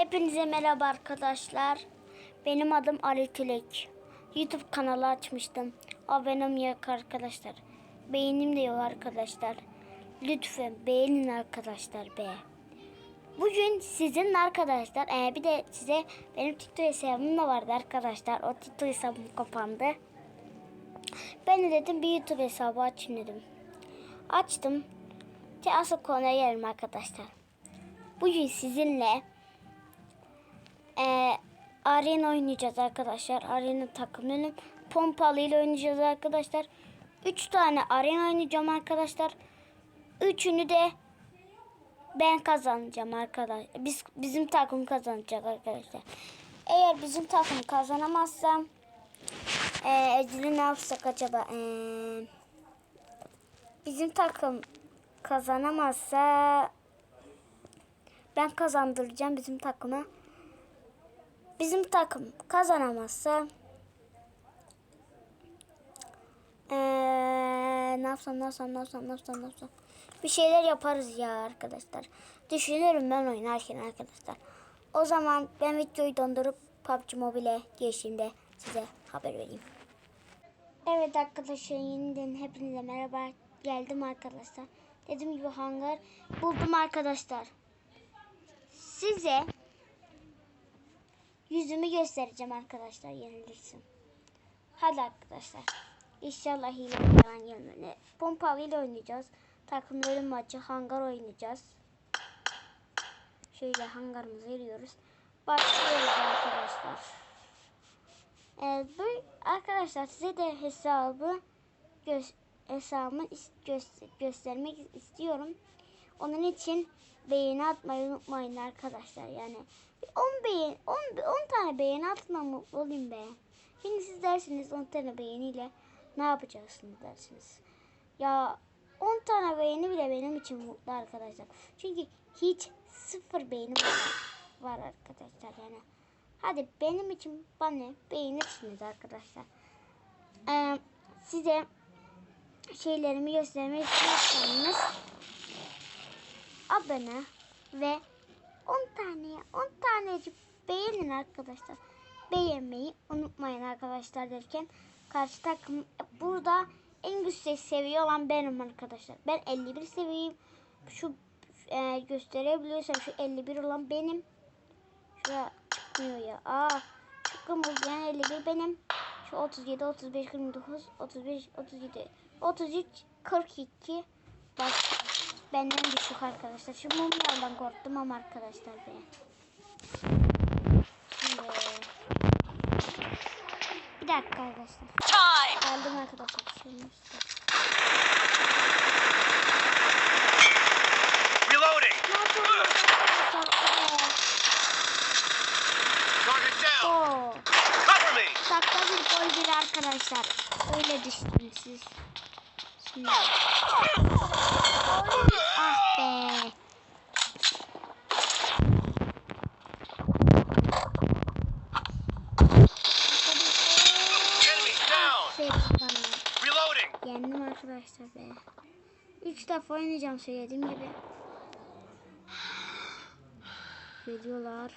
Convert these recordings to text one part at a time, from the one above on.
Hepinize merhaba arkadaşlar. Benim adım Ali Tülek. YouTube kanalı açmıştım. Abonem yok arkadaşlar. Beğenim de yok arkadaşlar. Lütfen beğenin arkadaşlar be. Bugün sizin arkadaşlar e, bir de size benim TikTok hesabım da vardı arkadaşlar. O TikTok hesabım kapandı. Ben de dedim bir YouTube hesabı açayım dedim. Açtım. Asıl konuya gelelim arkadaşlar. Bugün sizinle e, arena oynayacağız arkadaşlar. Arena takımının pompalı ile oynayacağız arkadaşlar. 3 tane arena oynayacağım arkadaşlar. Üçünü de ben kazanacağım arkadaşlar. Biz bizim takım kazanacak arkadaşlar. Eğer bizim takım kazanamazsam e, Ecil'i ne yapsak acaba? E, bizim takım kazanamazsa ben kazandıracağım bizim takıma. Bizim takım kazanamazsa ee, ne yapsam ne yapsam ne yapsam ne yapsam ne yapsam bir şeyler yaparız ya arkadaşlar. Düşünürüm ben oynarken arkadaşlar. O zaman ben videoyu dondurup PUBG Mobile'e geçtiğimde size haber vereyim. Evet arkadaşlar yeniden hepinize merhaba. Geldim arkadaşlar. Dediğim gibi hangar buldum arkadaşlar. Size yüzümü göstereceğim arkadaşlar yenilirsin. Hadi arkadaşlar. İnşallah hile falan gelmedi. Pompalı ile oynayacağız. Takımların maçı hangar oynayacağız. Şöyle hangarımıza giriyoruz. Başlıyoruz arkadaşlar. Evet, bu arkadaşlar size de hesabı gö hesabımı is- gö- göstermek istiyorum. Onun için beğeni atmayı unutmayın arkadaşlar. Yani 10 beğen 10 10 tane beğeni atma mutlu olayım be. Şimdi siz dersiniz 10 tane beğeniyle ne yapacaksınız dersiniz. Ya 10 tane beğeni bile benim için mutlu arkadaşlar. Çünkü hiç sıfır beğeni var, arkadaşlar yani. Hadi benim için bana beğenirsiniz arkadaşlar. Ee, size şeylerimi göstermek istiyorsanız abone ve 10 taneye 10 tanecik beğenin arkadaşlar. Beğenmeyi unutmayın arkadaşlar derken karşı takım burada en yüksek seviye olan benim arkadaşlar. Ben 51 seviyeyim. Şu e, gösterebiliyorsam şu 51 olan benim. Şuraya çıkmıyor ya. Aa çıkın bu yani 51 benim. Şu 37, 35, 29, 35, 37, 33, 42. Bak benden düşük arkadaşlar. Şu mumlardan korktum ama arkadaşlar be. Şimdi bir dakika arkadaşlar. Time! Geldim arkadaşlar. Şimdi işte. Reloading! Ne yapıyorsunuz arkadaşlar? Target Oo. down! Oo. Cover me! Dakika bir gol bir arkadaşlar. Öyle düşünün siz. Şimdi. Ah be. Yendim arkadaşlar be. Üç defa oynayacağım söylediğim gibi. Geliyorlar.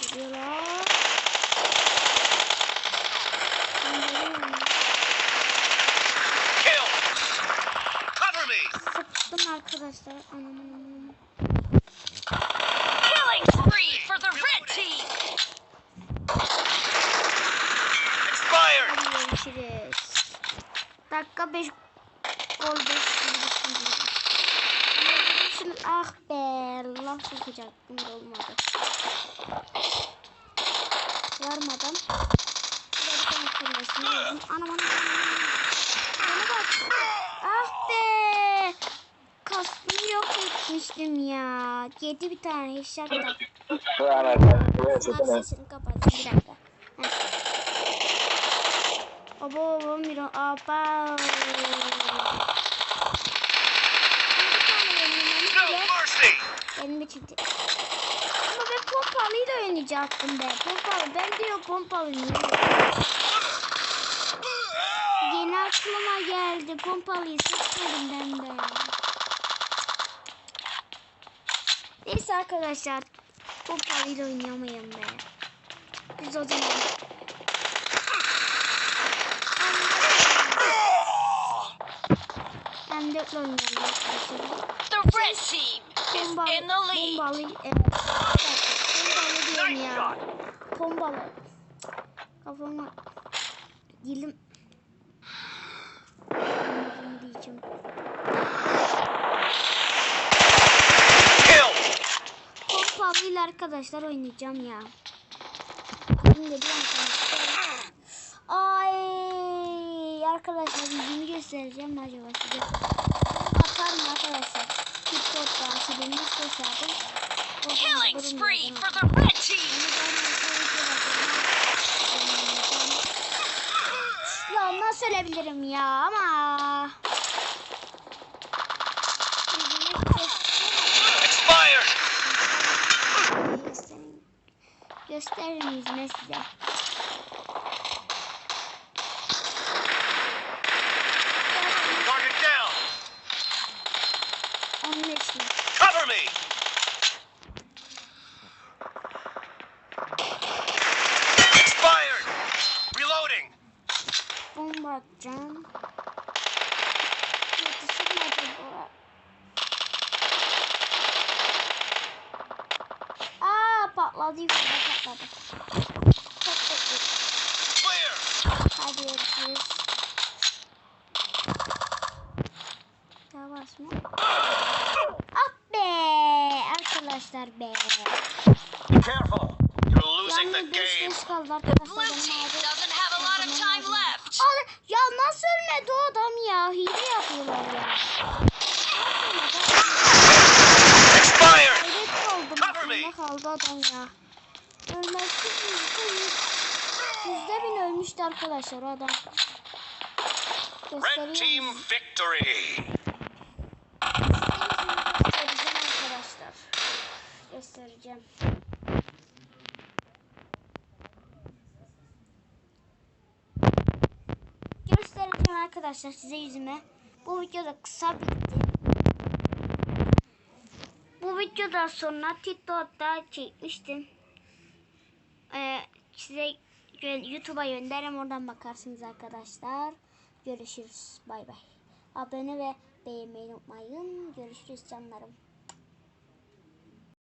Geliyorlar. Ben geliyorum. Kill! Cover me! Sıktım arkadaşlar. Anam anam. Killing spree for the red team! Expired! Görüşürüz. Dakika 5 gol 5 Şimdi ah be Allah sokacaktım olmadı. Varmadan. Anam anam. Bana bak. Ah be. Kaskımı yok etmiştim ya. Yedi bir tane headshot da. Sesini kapattım bir dakika. Abo abo miro! Benim için de- Ama ben pompalıyla oynayacaktım be. Pompalı. Ben diyor pompalı. Yeni aklıma geldi. Pompalıyı seçmedim ben de. Neyse arkadaşlar. Pompalıyla oynayamayın be. Biz o zaman... Ben de oynayalım arkadaşlar. The red team is in the lead. bombalı, evet. Bombalı diyorum ya. Bombalı. Kafama dilim Dilim diyeceğim. Pompalıyla arkadaşlar oynayacağım ya. Şimdi bir. Ay arkadaşlar yüzümü göstereceğim acaba size? Atarım arkadaşlar. TikTok'tan silinmiş hesabım. Oradan Killing spree for the red team. Ya nasıl ölebilirim ya ama. Gösteririm yüzüme size. Target down. Onun için. Cover me. Expired. Reloading. Bomba atacağım. Yetişir mi acaba? Aa patladı yukarıda Clear. Hadi görüşürüz. Yavaş mı? Ah be! Arkadaşlar be. Careful. You're losing the game. The blue team doesn't have a lot of time left. Ya nasıl ölmedi o adam ya? Hile yapıyorlar ya. Expired. Cover me. Aklımda kaldı adam ya. Ölmezsiz yüzde yüz. Yüzde bin ölmüştü arkadaşlar adam. Red team victory. Göstereceğim arkadaşlar. Göstereceğim. Göstereceğim arkadaşlar size yüzüme. Bu videoda kısa bitti. Bu videodan sonra TikTok'ta çekmiştim. Ee, size YouTube'a gönderirim oradan bakarsınız arkadaşlar. Görüşürüz. Bay bay. Abone ve beğenmeyi unutmayın. Görüşürüz canlarım.